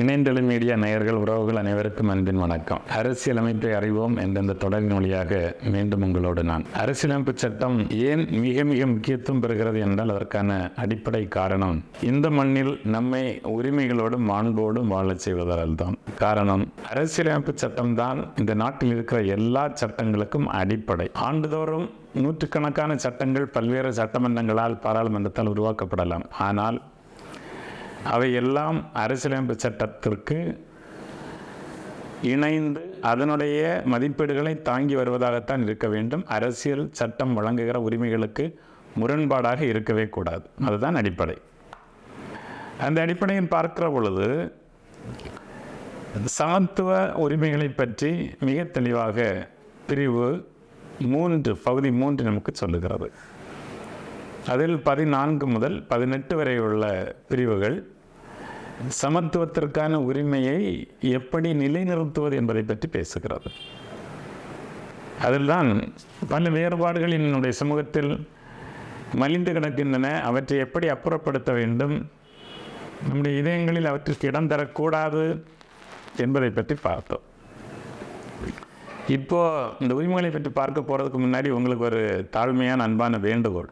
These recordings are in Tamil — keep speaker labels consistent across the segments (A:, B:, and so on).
A: இணைந்தளி மீடியா நேயர்கள் உறவுகள் அனைவருக்கும் அன்பின் வணக்கம். அரசியலமைப்பை அறிவோம் என்ற இந்த தொடரின் வழியாக மீண்டும் உங்களோடு நான். அரசியலமைப்பு சட்டம் ஏன் மிக மிக முக்கியத்துவம் பெறுகிறது என்றால் அதற்கான அடிப்படை காரணம் இந்த மண்ணில் நம்மை உரிமைகளோடும் மாண்போடும் வாழச் செய்வதால் தான். காரணம் அரசியலமைப்பு சட்டம் தான் இந்த நாட்டில் இருக்கிற எல்லா சட்டங்களுக்கும் அடிப்படை. ஆண்டுதோறும் நூற்றுக்கணக்கான சட்டங்கள் பல்வேறு சட்டமன்றங்களால் பாராளுமன்றத்தால் உருவாக்கப்படலாம். ஆனால் அவை எல்லாம் அரசியலமைப்பு சட்டத்திற்கு இணைந்து அதனுடைய மதிப்பீடுகளை தாங்கி வருவதாகத்தான் இருக்க வேண்டும். அரசியல் சட்டம் வழங்குகிற உரிமைகளுக்கு முரண்பாடாக இருக்கவே கூடாது. அதுதான் அடிப்படை. அந்த அடிப்படையில் பார்க்கிற பொழுது சமத்துவ உரிமைகளை பற்றி மிக தெளிவாக பிரிவு மூன்று பகுதி மூன்று நமக்கு சொல்லுகிறது. அதில் பதினான்கு முதல் பதினெட்டு வரை உள்ள பிரிவுகள். சமத்துவத்திற்கான உரிமையை எப்படி நிலைநிறுத்துவது என்பதை பற்றி பேசுகிறது. அதில்தான் பல வேறுபாடுகள் என்னுடைய சமூகத்தில் மலிந்து கிடக்கின்றன. அவற்றை எப்படி அப்புறப்படுத்த வேண்டும்? நம்முடைய இதயங்களில் அவற்றிற்கு இடம் தரக்கூடாது என்பதை பற்றி பார்த்தோம். இப்போது இந்த உரிமைகளை பற்றி பார்க்க போகிறதுக்கு முன்னாடி உங்களுக்கு ஒரு தாழ்மையான அன்பான வேண்டுகோள்.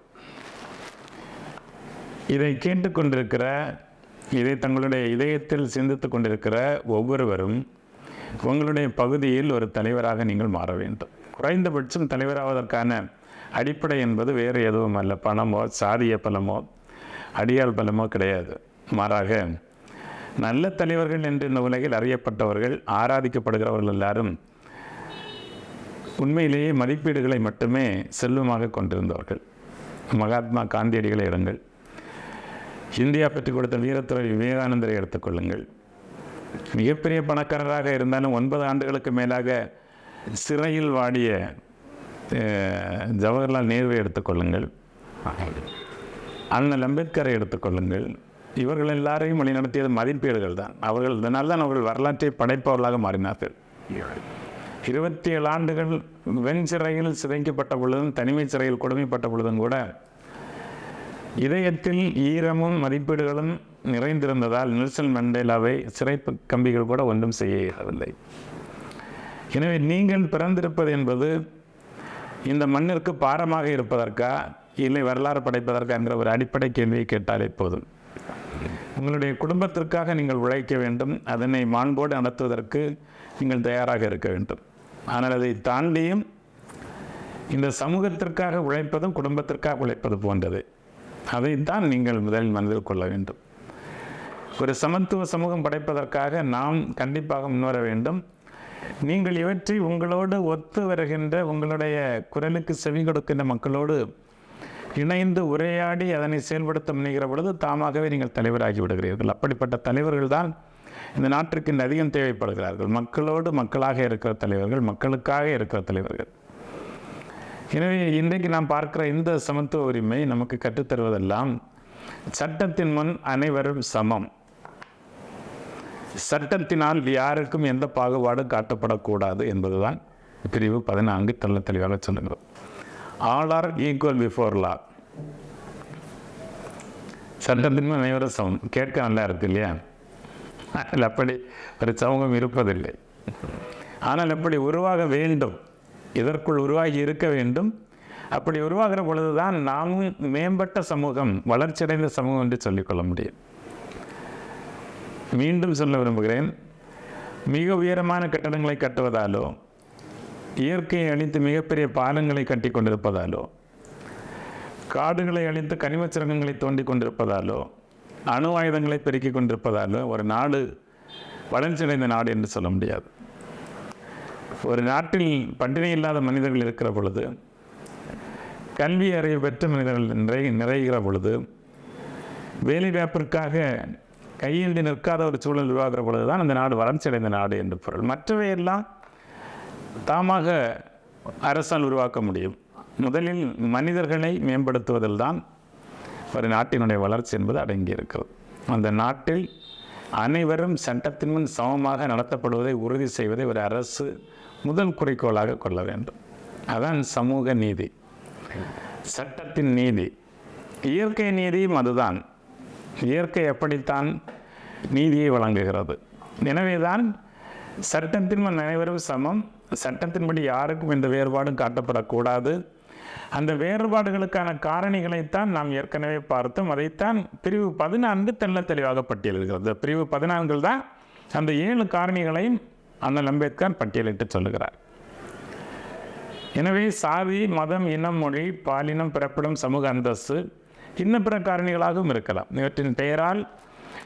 A: இதை கேட்டுக்கொண்டிருக்கிற இதை தங்களுடைய இதயத்தில் சிந்தித்து கொண்டிருக்கிற ஒவ்வொருவரும் உங்களுடைய பகுதியில் ஒரு தலைவராக நீங்கள் மாற வேண்டும். குறைந்தபட்சம் தலைவராவதற்கான அடிப்படை என்பது வேறு எதுவும் அல்ல. பணமோ சாதிய பலமோ அடியாள் பலமோ கிடையாது. மாறாக நல்ல தலைவர்கள் என்று இந்த உலகில் அறியப்பட்டவர்கள் ஆராதிக்கப்படுகிறவர்கள் எல்லாரும் உண்மையிலேயே மதிப்பீடுகளை மட்டுமே செல்வமாக கொண்டிருந்தவர்கள். மகாத்மா காந்தியடிகளை இடங்கள் இந்தியா பெற்றுக் கொடுத்த வீரத்துறை விவேகானந்தரை எடுத்துக்கொள்ளுங்கள் மிகப்பெரிய பணக்காரராக இருந்தாலும் ஒன்பது ஆண்டுகளுக்கு மேலாக சிறையில் வாடிய ஜவஹர்லால் நேருவை எடுத்துக்கொள்ளுங்கள் அண்ணல் அம்பேத்கரை எடுத்துக்கொள்ளுங்கள் இவர்கள் எல்லாரையும் வழிநடத்தியது மதிப்பீடுகள் தான். அவர்கள் இதனால் தான் அவர்கள் வரலாற்றை படைப்பவர்களாக மாறினார்கள். இருபத்தி ஏழு ஆண்டுகள் வெண் சிறையில் சிதைக்கப்பட்ட பொழுதும் தனிமை சிறையில் கொடுமைப்பட்ட பொழுதும் கூட இதயத்தில் ஈரமும் மதிப்பீடுகளும் நிறைந்திருந்ததால் நெல்சன் மண்டேலாவை சிறை கம்பிகள் கூட ஒன்றும் செய்ய இயலவில்லை எனவே நீங்கள் பிறந்திருப்பது என்பது இந்த மண்ணிற்கு பாரமாக இருப்பதற்கா இல்லை வரலாறு படைப்பதற்கா என்கிற ஒரு அடிப்படை கேள்வியை கேட்டாலே போதும். உங்களுடைய குடும்பத்திற்காக நீங்கள் உழைக்க வேண்டும் அதனை மாண்போடு நடத்துவதற்கு நீங்கள் தயாராக இருக்க வேண்டும். ஆனால் அதை தாண்டியும் இந்த சமூகத்திற்காக உழைப்பதும் குடும்பத்திற்காக உழைப்பது போன்றது. அதைத்தான் நீங்கள் முதலில் மனதில் கொள்ள வேண்டும். ஒரு சமத்துவ சமூகம் படைப்பதற்காக நாம் கண்டிப்பாக முன்வர வேண்டும். நீங்கள் இவற்றை உங்களோடு ஒத்து வருகின்ற உங்களுடைய குரலுக்கு செவி கொடுக்கின்ற மக்களோடு இணைந்து உரையாடி அதனை செயல்படுத்த முனைகிற பொழுது தாமாகவே நீங்கள் தலைவராகி விடுகிறீர்கள். அப்படிப்பட்ட தலைவர்கள் தான் இந்த நாட்டிற்கு அதிகம் தேவைப்படுகிறார்கள். மக்களோடு மக்களாக இருக்கிற தலைவர்கள் மக்களுக்காக இருக்கிற தலைவர்கள். எனவே இன்றைக்கு நாம் பார்க்கிற இந்த சமத்துவ உரிமை நமக்கு கற்றுத்தருவதெல்லாம் சட்டத்தின் முன் அனைவரும் சமம். சட்டத்தினால் யாருக்கும் எந்த பாகுபாடும் காட்டப்படக்கூடாது என்பதுதான் பிரிவு பதினான்கு தெள்ள தெளிவாக சொல்லுகிறோம் all are equal before law சட்டத்தின் முன் அனைவரும் சமம். கேட்க நல்லா இருக்கு இல்லையா? அதில் அப்படி ஒரு சமூகம் இருப்பதில்லை. ஆனால் எப்படி உருவாக வேண்டும். இதற்குள் உருவாகி இருக்க வேண்டும். அப்படி உருவாகிற பொழுதுதான் நாமும் மேம்பட்ட சமூகம் வளர்ச்சியடைந்த சமூகம் என்று சொல்லிக்கொள்ள முடியும். மீண்டும் சொல்ல விரும்புகிறேன். மிக உயரமான கட்டடங்களை கட்டுவதாலோ இயற்கையை அழித்து மிகப்பெரிய பாலங்களை கட்டி கொண்டிருப்பதாலோ காடுகளை அழித்து கனிம சுரங்கங்களை தோண்டி கொண்டிருப்பதாலோ அணு ஆயுதங்களை பெருக்கிக் கொண்டிருப்பதாலோ ஒரு நாடு வளர்ச்சியடைந்த நாடு என்று சொல்ல முடியாது. ஒரு நாட்டில் பட்டினி இல்லாத மனிதர்கள் இருக்கிற பொழுது கல்வி அறிவு பெற்ற மனிதர்கள் நிறை நிறைகிற பொழுது வேலை வாய்ப்பிற்காக கையேந்தி நிற்காத ஒரு சூழல் உருவாகிற பொழுது தான் அந்த நாடு வளர்ச்சி அடைந்த நாடு என்று பொருள். மற்றவையெல்லாம் தாமாக அரசால் உருவாக்க முடியும். முதலில் மனிதர்களை மேம்படுத்துவதில் தான் ஒரு நாட்டினுடைய வளர்ச்சி என்பது அடங்கி இருக்கிறது அந்த நாட்டில் அனைவரும் சட்டத்தின் முன் சமமாக நடத்தப்படுவதை உறுதி செய்வதை ஒரு அரசு முதல் குறிக்கோளாக கொள்ள வேண்டும். அதான் சமூக நீதி. சட்டத்தின் நீதி. இயற்கை நீதியும் அதுதான். இயற்கை எப்படித்தான் நீதியை வழங்குகிறது? எனவேதான் சட்டத்தின் அனைவரும் சமம். சட்டத்தின்படி யாருக்கும் எந்த வேறுபாடும் காட்டப்படக்கூடாது. அந்த வேறுபாடுகளுக்கான காரணிகளைத்தான் நாம் ஏற்கனவே பார்த்தோம். அதைத்தான் பிரிவு பதினான்கு தெள்ள தெளிவாக பட்டியலிடுகிறது. பிரிவு பதினான்கில் தான் அந்த ஏழு காரணிகளையும் அண்ணல் அம்பேத்கர் பட்டியலிட்டு சொல்லுகிறார். எனவே சாதி மதம் இனம் மொழி பாலினம் பிறப்பிடம் சமூக அந்தஸ்து இன்ன பிற காரணிகளாகவும் இருக்கலாம். இவற்றின் பெயரால்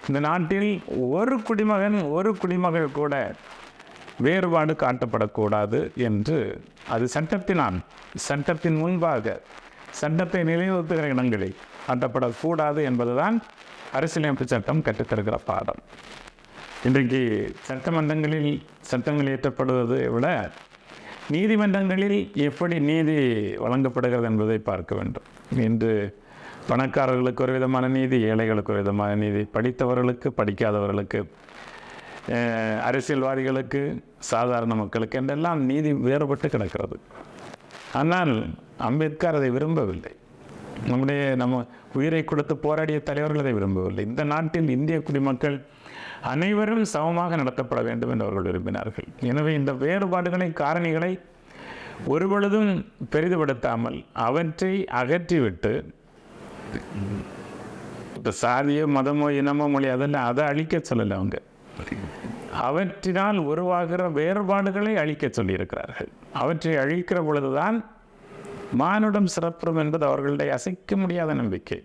A: இந்த நாட்டில் ஒரு குடிமகன் ஒரு குடிமகள் கூட வேறுபாடு காட்டப்படக்கூடாது என்று அது சட்டத்தினால் சட்டத்தின் முன்பாக சட்டத்தை நிலைநிறுத்துகிற இடங்களில் காட்டப்படக்கூடாது என்பதுதான் அரசியலமைப்பு சட்டம் கற்றுத்தருகிற பாடம். இன்றைக்கு சட்டமன்றங்களில் சட்டங்கள் இயற்றப்படுவதை விட நீதிமன்றங்களில் எப்படி நீதி வழங்கப்படுகிறது என்பதை பார்க்க வேண்டும். இன்று பணக்காரர்களுக்கு ஒரு விதமான நீதி ஏழைகளுக்கு ஒரு விதமான நீதி படித்தவர்களுக்கு படிக்காதவர்களுக்கு அரசியல்வாதிகளுக்கு சாதாரண மக்களுக்கு என்றெல்லாம் நீதி வேறுபட்டு கிடக்கிறது. ஆனால் அம்பேத்கர் அதை விரும்பவில்லை. நம்முடைய நம்ம உயிரை கொடுத்து போராடிய தலைவர்களை அதை விரும்பவில்லை. இந்த நாட்டில் இந்திய குடிமக்கள் அனைவரும் சமமாக நடத்தப்பட வேண்டும் என்று அவர்கள் விரும்பினார்கள். எனவே இந்த வேறுபாடுகளை காரணிகளை ஒருபொழுதும் பெரிதுபடுத்தாமல் அவற்றை அகற்றிவிட்டு இப்போ சாதியோ மதமோ இனமோ மொழி அதெல்லாம் அதை அழிக்க சொல்லலை அவங்க. அவற்றினால் உருவாகிற வேறுபாடுகளை அழிக்க சொல்லியிருக்கிறார்கள். அவற்றை அழிக்கிற பொழுதுதான் மானுடம் சிறப்புறும் என்பது அவர்களுடைய அசைக்க முடியாத நம்பிக்கை.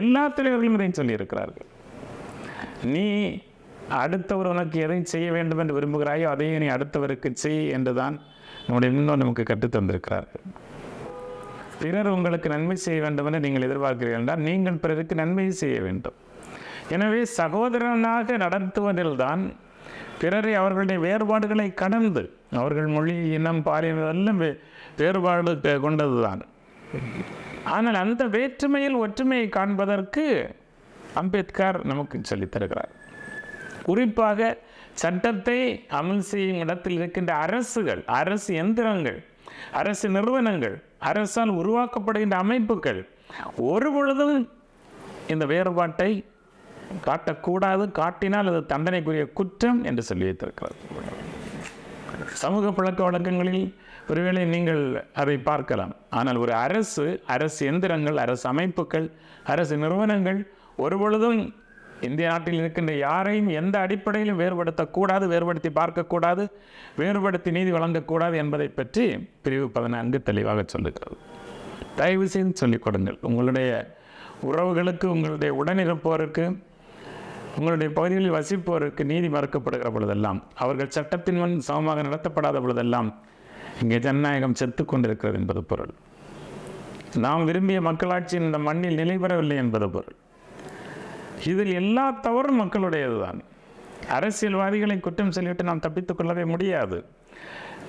A: எல்லா தலைவர்களும் இதை சொல்லியிருக்கிறார்கள். நீ அடுத்தவர் உனக்கு எதை செய்ய வேண்டும் என்று விரும்புகிறாயோ அதையும் நீ அடுத்தவருக்கு செய் என்றுதான் நம்முடைய முன்னோர் நமக்கு கற்றுத் தந்திருக்கிறார்கள். பிறர் உங்களுக்கு நன்மை செய்ய வேண்டும் என்று நீங்கள் எதிர்பார்க்கிறீர்கள் என்றால் நீங்கள் பிறருக்கு நன்மை செய்ய வேண்டும். எனவே சகோதரனாக நடத்துவதில்தான் பிறரை அவர்களுடைய வேறுபாடுகளை கடந்து அவர்கள் மொழி இனம் பாலினம் எல்லாம் வேறுபாடு கொண்டதுதான். ஆனால் அந்த வேற்றுமையில் ஒற்றுமையை காண்பதற்கு அம்பேத்கர் நமக்கு சொல்லித் தருகிறார். குறிப்பாக சட்டத்தை அமல் செய்யும் இடத்தில் இருக்கின்ற அரசுகள் அரசு எந்திரங்கள் அரசு நிறுவனங்கள் அரசால் உருவாக்கப்படுகின்ற அமைப்புகள் ஒரு பொழுதும் இந்த வேறுபாட்டை காட்டக்கூடாது. காட்டினால் அது தண்டனைக்குரிய குற்றம் என்று சொல்லி வைத்திருக்கிறது சமூக பழக்க வழக்கங்களில் ஒருவேளை நீங்கள் அதை பார்க்கலாம். ஆனால் ஒரு அரசு அரசு எந்திரங்கள் அரசு அமைப்புகள் அரசு நிறுவனங்கள் ஒருபொழுதும் இந்திய நாட்டில் இருக்கின்ற யாரையும் எந்த அடிப்படையிலும் வேறுபடுத்தக்கூடாது வேறுபடுத்தி பார்க்கக்கூடாது வேறுபடுத்தி நீதி வழங்கக்கூடாது என்பதை பற்றி பிரிவு பதினான்கு தெளிவாக சொல்லுகிறது. தயவு செய்து சொல்லிக் கொடுங்கள். உங்களுடைய உறவுகளுக்கு உங்களுடைய உடனிருப்போருக்கு உங்களுடைய பகுதிகளில் வசிப்போருக்கு நீதி மறுக்கப்படுகிற பொழுதெல்லாம் அவர்கள் சட்டத்தின் முன் சமமாக நடத்தப்படாத பொழுதெல்லாம் இங்கே ஜனநாயகம் செத்து கொண்டிருக்கிறது என்பது பொருள். நாம் விரும்பிய மக்களாட்சி இந்த மண்ணில் நிலை பெறவில்லை என்பது பொருள். இதில் எல்லா தவறும் மக்களுடையதுதான். அரசியல்வாதிகளை குற்றம் சொல்லிவிட்டு நாம் தப்பித்துக் கொள்ளவே முடியாது.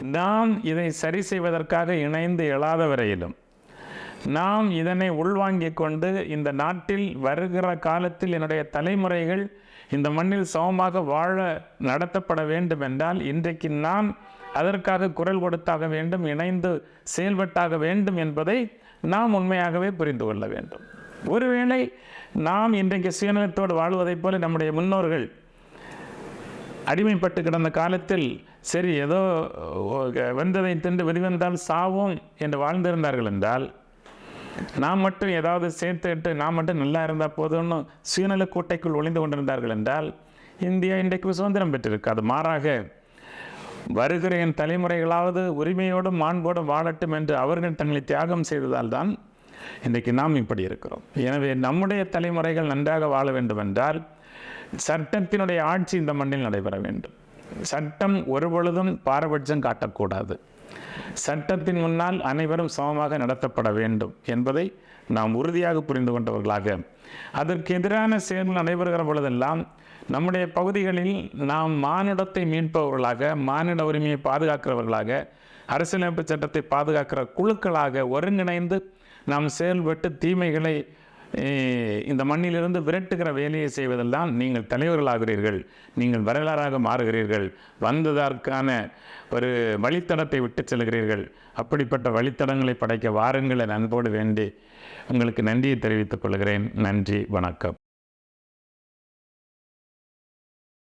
A: நாம் இதை சரி செய்வதற்காக இணைந்து எழாத வரையிலும் நாம் இதனை உள்வாங்கிக் கொண்டு இந்த நாட்டில் வருகிற காலத்தில் என்னுடைய தலைமுறைகள் இந்த மண்ணில் சமமாக வாழ நடத்தப்பட வேண்டும் என்றால் இன்றைக்கு நாம் அதற்காக குரல் கொடுத்தாக வேண்டும் இணைந்து செயல்பட்டாக வேண்டும் என்பதை நாம் உண்மையாகவே புரிந்து கொள்ள வேண்டும். ஒருவேளை நாம் இன்றைக்கு சுயநலத்தோடு வாழ்வதைப் போல நம்முடைய முன்னோர்கள் அடிமைப்பட்டு கிடந்த காலத்தில் சரி ஏதோ வந்ததை தின்று வெளிவந்தால் சாவோம் என்று வாழ்ந்திருந்தார்கள் என்றால் நாம் மட்டும் ஏதாவது சேர்த்துட்டு நாம் மட்டும் நல்லா இருந்தால் போதும்னு சுயநல கூட்டைக்குள் ஒளிந்து கொண்டிருந்தார்கள் என்றால் இந்தியா இன்றைக்கு சுதந்திரம் பெற்றிருக்காது. மாறாக வருகிற என் தலைமுறைகளாவது உரிமையோடும் மாண்போடும் வாழட்டும் என்று அவர்கள் தங்களை தியாகம் செய்ததால் தான் இன்றைக்கு நாம் இப்படி இருக்கிறோம். எனவே நம்முடைய தலைமுறைகள் நன்றாக வாழ வேண்டும் என்றால் சட்டத்தினுடைய ஆட்சி இந்த மண்ணில் நடைபெற வேண்டும். சட்டம் ஒருபொழுதும் பாரபட்சம் காட்டக்கூடாது. சட்டத்தின் முன்னால் அனைவரும் சமமாக நடத்தப்பட வேண்டும் என்பதை நாம் உறுதியாக புரிந்து கொண்டவர்களாக. அதற்கு எதிரான செயல்கள் நடைபெறுகிற பொழுதெல்லாம் நம்முடைய பகுதிகளில் நாம் மானிடத்தை மீட்பவர்களாக மானிட உரிமையை பாதுகாக்கிறவர்களாக அரசியலமைப்பு சட்டத்தை பாதுகாக்கிற குழுக்களாக ஒருங்கிணைந்து நாம் செயல்பட்டு தீமைகளை இந்த மண்ணிலிருந்து விரட்டுகிற வேலையை செய்வதெல்லாம் நீங்கள் தலைவர்களாகிறீர்கள். நீங்கள் வரலாறாக மாறுகிறீர்கள். வந்ததற்கான ஒரு வழித்தடத்தை விட்டு செல்கிறீர்கள். அப்படிப்பட்ட வழித்தடங்களை படைக்க வாருங்கள் என அன்போடு வேண்டி உங்களுக்கு நன்றியை தெரிவித்துக் கொள்கிறேன். நன்றி வணக்கம்.